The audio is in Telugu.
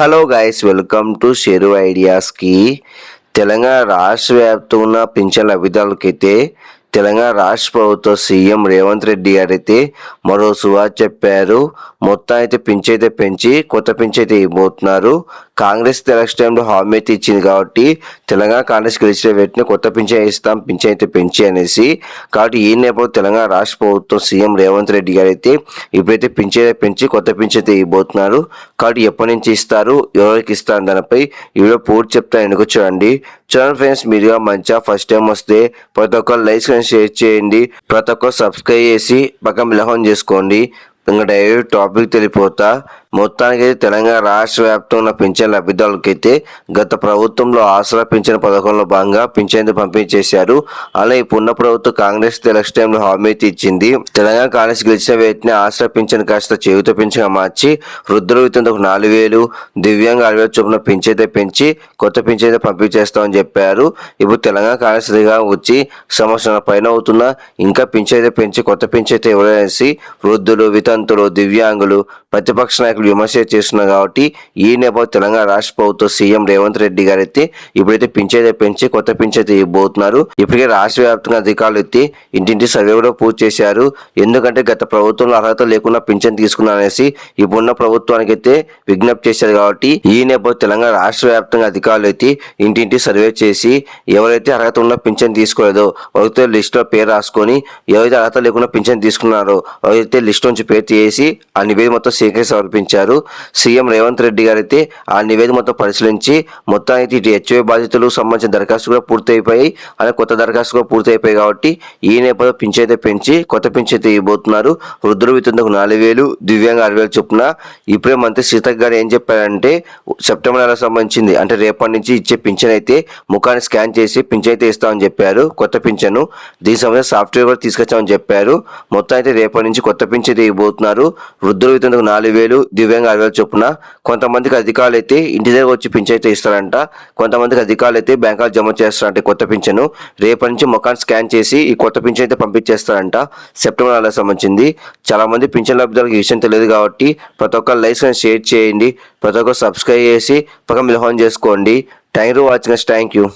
Hello guys welcome to Sheru ఐడియాస్కి Telangana రాష్ట్ర వ్యాప్తంగా ఉన్న పింఛన్ లబ్ధిదారులకైతే తెలంగాణ రాష్ట్ర ప్రభుత్వ సీఎం రేవంత్ రెడ్డి గారు అయితే మరో సువార్ చెప్పారు. మొత్తం అయితే పింఛ అయితే పెంచి కొత్త పింఛ అయితే ఇవ్వబోతున్నారు. కాంగ్రెస్ ఎలక్షన్ టైంలో హామీ అయితే ఇచ్చింది కాబట్టి తెలంగాణ కాంగ్రెస్ గెలిచిన వెంటనే కొత్త పింఛన్ ఇస్తాం పింఛన్ అయితే పెంచి అనేసి. కాబట్టి ఈ నేపథ్యంలో తెలంగాణ రాష్ట్ర ప్రభుత్వం సీఎం రేవంత్ రెడ్డి గారు అయితే ఇప్పుడైతే పింఛన్ పెంచి కొత్త పింఛన్ అయితే ఇవ్వబోతున్నారు. కాబట్టి ఎప్పటి నుంచి ఇస్తారు ఎవరికి ఇస్తారు దానిపై వీడియో పూర్తి చెప్తాను ఎందుకు చూడండి. చూడండి ఫ్రెండ్స్ మీరుగా మంచిగా ఫస్ట్ టైం వస్తే ప్రతి ఒక్కరు లైక్స్ షేర్ చేయండి. ప్రతి ఒక్కరు సబ్స్క్రైబ్ చేసి పక్కన మిలహం చేసుకోండి. ఇంకా డైరెక్ట్ టాపిక్ తెలిపోతా మొత్తానికి అయితే తెలంగాణ రాష్ట్ర వ్యాప్తంగా ఉన్న పింఛన్ లబ్ధిదారులకైతే గత ప్రభుత్వంలో ఆసరా పింఛన్ పథకంలో భాగంగా పింఛన్ పంపిణీ చేశారు అలా ఇప్పుడున్న ప్రభుత్వం కాంగ్రెస్ ఎలక్షన్ టైంలో హామీ ఇచ్చింది. తెలంగాణ కాంగ్రెస్ గెలిచిన వెంటనే ఆసరా పింఛన్ కాస్త చేయుత పింఛన్గా మార్చి వృద్ధుల వితంతో నాలుగు వేలు దివ్యాంగ అరవై చొప్పున పింఛైతే పెంచి కొత్త పింఛైతే పంపిణీ చేస్తామని చెప్పారు. ఇప్పుడు తెలంగాణ కాంగ్రెస్ అధికారం వచ్చి సంవత్సరం పైన అవుతున్నా ఇంకా పింఛైతే పెంచి కొత్త పింఛైతే అయితే ఇవ్వలేసి వృద్ధులు వితంతులు దివ్యాంగులు ప్రతిపక్ష నాయకులు విమర్శ చేస్తున్నారు కాబట్టి ఈ నేపథ్యం తెలంగాణ రాష్ట్ర ప్రభుత్వ సీఎం రేవంత్ రెడ్డి గారు అయితే ఇప్పుడైతే పింఛైతే పెంచి కొత్త పింఛైతే ఇవ్వబోతున్నారు. ఇప్పటికే రాష్ట్ర వ్యాప్తంగా అధికారులు ఎత్తి ఇంటింటి సర్వే కూడా పూర్తి చేశారు. ఎందుకంటే గత ప్రభుత్వంలో అర్హత లేకుండా పింఛన్ తీసుకున్నారనేసి ఇప్పుడున్న ప్రభుత్వానికి అయితే విజ్ఞప్తి చేశారు కాబట్టి ఈ నేపథ్యం తెలంగాణ రాష్ట్ర వ్యాప్తంగా అధికారులు అయితే ఇంటింటి సర్వే చేసి ఎవరైతే అర్హత ఉన్న పింఛన్ తీసుకోలేదో వారితో లిస్టులో పేరు రాసుకొని ఎవరైతే అర్హత లేకుండా పింఛన్ తీసుకున్నారో ఎవరైతే లిస్ట్ నుంచి పేరు తీసి ఆ నివేదిక మొత్తం సేకరించి సమర్పించారు. సీఎం రేవంత్ రెడ్డి గారు అయితే ఆ నివేదిక మొత్తం పరిశీలించి మొత్తానికి ఇటు హెచ్ఓ బాధితులకు సంబంధించిన దరఖాస్తు కూడా పూర్తయిపోయి అలా కొత్త దరఖాస్తు కూడా పూర్తయిపోయాయి కాబట్టి ఈ నేపథ్యంలో పింఛ్ అయితే పెంచి కొత్త పింఛ్ అయితే ఇవ్వబోతున్నారు. వృద్ధులు వితందుకు నాలుగు వేలు దివ్యాంగ ఆరు వేలు చొప్పున ఇప్పుడే మంత్రి సీతక్ గారు ఏం చెప్పారంటే సెప్టెంబర్ నెల సంబంధించింది. అంటే రేపటి నుంచి ఇచ్చే పింఛన్ అయితే ముఖాన్ని స్కాన్ చేసి పింఛన్ అయితే ఇస్తామని చెప్పారు. కొత్త పింఛను దీనికి సంబంధించిన సాఫ్ట్వేర్ కూడా తీసుకొచ్చామని చెప్పారు. మొత్తం అయితే రేపటి నుంచి కొత్త పింఛన్ అయితే ఇవ్వబోతున్నారు. వృద్ధులు వితందుకు నాలుగు వేలు దివ్యాంగ ఆరు చొప్పున కొంతమందికి అధికారులు అయితే ఇంటి దగ్గర వచ్చి పింఛన్ అయితే ఇస్తారంట కొంతమందికి అధికారులు అయితే బ్యాంకులో జమ చేస్తారంట కొత్త పింఛను. రేపటి నుంచి ముఖాన్ని స్కాన్ చేసి ఈ కొత్త పింఛన్ అయితే పంపించేస్తారంట. సెప్టెంబర్ నెలకు సంబంధించింది. చాలా మంది పింఛన్ లబ్ధిదారులకు ఈ విషయం తెలియదు కాబట్టి ప్రతి ఒక్కరు లైక్స్ షేర్ చేయండి. ప్రతి ఒక్కరు సబ్స్క్రైబ్ చేసి పక్కన మిలహోన్ చేసుకోండి. Thank you watching thank you.